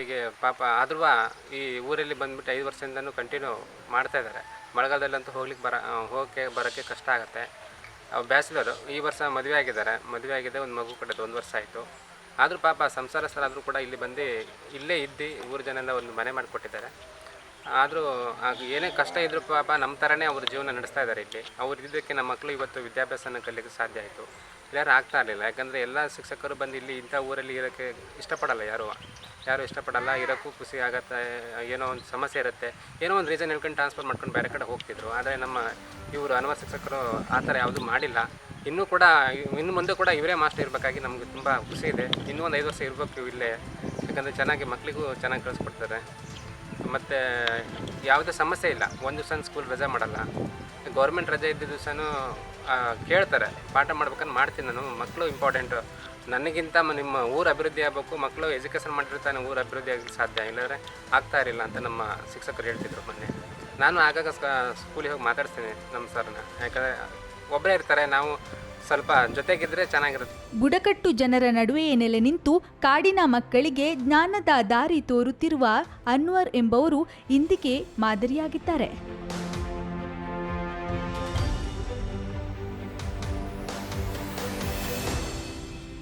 ಹೀಗೆ ಪಾಪ ಆದ್ರೂ ಈ ಊರಲ್ಲಿ ಬಂದ್ಬಿಟ್ಟು ಐದು ವರ್ಷದಿಂದನೂ ಕಂಟಿನ್ಯೂ ಮಾಡ್ತಾ ಇದ್ದಾರೆ. ಮಳೆಗಾಲದಲ್ಲಂತೂ ಹೋಗ್ಲಿಕ್ಕೆ ಬರ ಹೋಗಕ್ಕೆ ಬರೋಕ್ಕೆ ಕಷ್ಟ ಆಗುತ್ತೆ. ಬ್ಯಾಚುಲರು ಈ ವರ್ಷ ಮದುವೆ ಆಗಿದ್ದಾರೆ. ಮದುವೆ ಆಗಿದೆ, ಒಂದು ಮಗು ಕಟ್ಟದ್ದು ಒಂದು ವರ್ಷ ಆಯಿತು. ಆದರೂ ಪಾಪ ಸಂಸಾರಸ್ಥರಾದರೂ ಕೂಡ ಇಲ್ಲಿ ಬಂದು ಇಲ್ಲೇ ಇದ್ದು ಊರು ಜನ ಒಂದು ಮನೆ ಮಾಡಿಕೊಟ್ಟಿದ್ದಾರೆ. ಆದರೂ ಏನೇ ಕಷ್ಟ ಇದ್ದರೂ ಪಾಪ ನಮ್ಮ ಥರನೇ ಅವ್ರ ಜೀವನ ನಡೆಸ್ತಾ ಇದ್ದಾರೆ ಇಲ್ಲಿ. ಅವ್ರು ಇದ್ದಕ್ಕೆ ನಮ್ಮ ಮಕ್ಕಳು ಇವತ್ತು ವಿದ್ಯಾಭ್ಯಾಸನ ಕಲಿಯೋಕ್ಕೆ ಸಾಧ್ಯ ಆಯಿತು. ಯಾರು ಆಗ್ತಾ ಇರಲಿಲ್ಲ. ಯಾಕಂದರೆ ಎಲ್ಲ ಶಿಕ್ಷಕರು ಬಂದು ಇಲ್ಲಿ ಇಂಥ ಊರಲ್ಲಿ ಇರೋಕ್ಕೆ ಇಷ್ಟಪಡಲ್ಲ ಯಾರು. ಯಾರು ಇಷ್ಟಪಡಲ್ಲ, ಇರೋಕ್ಕೂ ಖುಷಿ ಆಗುತ್ತೆ, ಏನೋ ಒಂದು ಸಮಸ್ಯೆ ಇರುತ್ತೆ, ಏನೋ ಒಂದು ರೀಸನ್ ಹೇಳ್ಕೊಂಡು ಟ್ರಾನ್ಸ್ಫರ್ ಮಾಡ್ಕೊಂಡು ಬೇರೆ ಕಡೆ ಹೋಗ್ತಿದ್ರು. ಆದರೆ ನಮ್ಮ ಇವರು ಅನುವ ಶಿಕ್ಷಕರು ಆ ಥರ ಯಾವುದೂ ಮಾಡಿಲ್ಲ. ಇನ್ನೂ ಕೂಡ, ಇನ್ನು ಮುಂದೆ ಕೂಡ ಇವರೇ ಮಾಸ್ಟರ್ ಇರಬೇಕಾಗಿ ನಮಗೆ ತುಂಬ ಖುಷಿ ಇದೆ. ಇನ್ನೂ ಒಂದು ಐದು ವರ್ಷ ಇರಬೇಕು ಇಲ್ಲೇ. ಯಾಕಂದರೆ ಚೆನ್ನಾಗಿ ಮಕ್ಕಳಿಗೂ ಚೆನ್ನಾಗಿ ಕಳಿಸ್ಕೊಡ್ತಾರೆ. ಮತ್ತು ಯಾವುದೇ ಸಮಸ್ಯೆ ಇಲ್ಲ. ಒಂದು ದಿವಸ ಸ್ಕೂಲ್ ರಜೆ ಮಾಡಲ್ಲ. ಗೌರ್ಮೆಂಟ್ ರಜೆ ಇದ್ದ ದಿವಸನೂ ಕೇಳ್ತಾರೆ. ಪಾಠ ಮಾಡ್ಬೇಕಂದ್ರೆ ಮಾಡ್ತೀನಿ ನಾನು. ಮಕ್ಕಳು ಇಂಪಾರ್ಟೆಂಟು ನನಗಿಂತ ನಿಮ್ಮ ಊರು ಅಭಿವೃದ್ಧಿ ಆಗಬೇಕು. ಮಕ್ಕಳು ಎಜುಕೇಷನ್ ಮಾಡಿರ್ತಾನೆ, ಊರು ಅಭಿವೃದ್ಧಿ ಆಗಲಿಕ್ಕೆ ಸಾಧ್ಯ. ಇಲ್ಲಾಂದರೆ ಆಗ್ತಾ ಇರಲಿಲ್ಲ ಅಂತ ನಮ್ಮ ಶಿಕ್ಷಕರು ಹೇಳ್ತಿದ್ರು ಮೊನ್ನೆ. ನಾನು ಆಗಾಗ ಸ್ಕೂಲಿಗೆ ಹೋಗಿ ಮಾತಾಡ್ತೀನಿ ನಮ್ಮ ಸರ್ನ. ಯಾಕಂದರೆ ಒಬ್ಬರೇ ಇರ್ತಾರೆ, ನಾವು ಸ್ವಲ್ಪ ಜೊತೆಗಿದ್ರೆ ಚೆನ್ನಾಗಿರುತ್ತೆ. ಬುಡಕಟ್ಟು ಜನರ ನಡುವೆಯೇ ನೆಲೆ ನಿಂತು ಕಾಡಿನ ಮಕ್ಕಳಿಗೆ ಜ್ಞಾನದ ದಾರಿ ತೋರುತ್ತಿರುವ ಅನ್ವರ್ ಎಂಬವರು ಇಂದಿಗೆ ಮಾದರಿಯಾಗಿದ್ದಾರೆ.